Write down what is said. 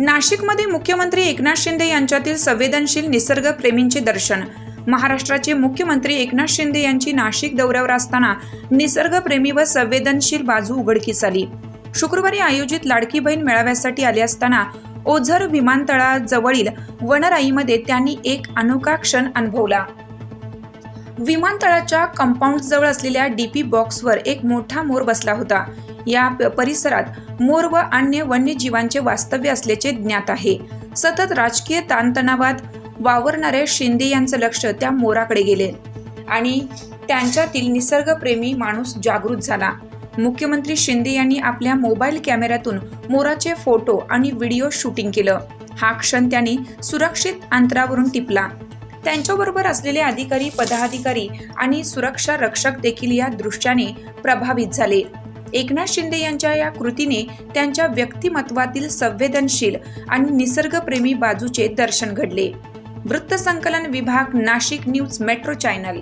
नाशिकमध्ये मुख्यमंत्री एकनाथ शिंदे यांच्यातील संवेदनशील निसर्गप्रेमींचे दर्शन. महाराष्ट्राचे मुख्यमंत्री एकनाथ शिंदे यांची नाशिक दौऱ्यावर असताना निसर्गप्रेमी व संवेदनशील बाजू उघडकीस आली. शुक्रवारी आयोजित लाडकी बहीण मेळाव्यासाठी आले असताना ओझर विमानतळाजवळील वनराईमध्ये त्यांनी एक अनोखा क्षण अनुभवला. विमानतळाच्या कंपाऊंड जवळ असलेल्या डीपी बॉक्सवर एक मोठा मोर बसला होता. या प- परिसरात मोर व अन्य वन्यजीवांचे वास्तव्य असल्याचे ज्ञात आहे. सतत राजकीय ताणतणावात वावरणाऱ्या शिंदे यांचं लक्ष त्या मोराकडे गेले आणि त्यांच्यातील निसर्गप्रेमी माणूस जागृत झाला. मुख्यमंत्री शिंदे यांनी आपल्या मोबाईल कॅमेऱ्यातून मोराचे फोटो आणि व्हिडिओ शूटिंग केलं. हा क्षण त्यांनी सुरक्षित अंतरावरून टिपला. त्यांच्याबरोबर असलेले अधिकारी पदाधिकारी आणि सुरक्षा रक्षक देखील या दृश्याने प्रभावित झाले. एकनाथ शिंदे यांच्या या कृतीने त्यांच्या व्यक्तिमत्वातील संवेदनशील आणि निसर्गप्रेमी बाजूचे दर्शन घडले. वृत्तसंकलन विभाग नाशिक न्यूज मेट्रो चॅनल.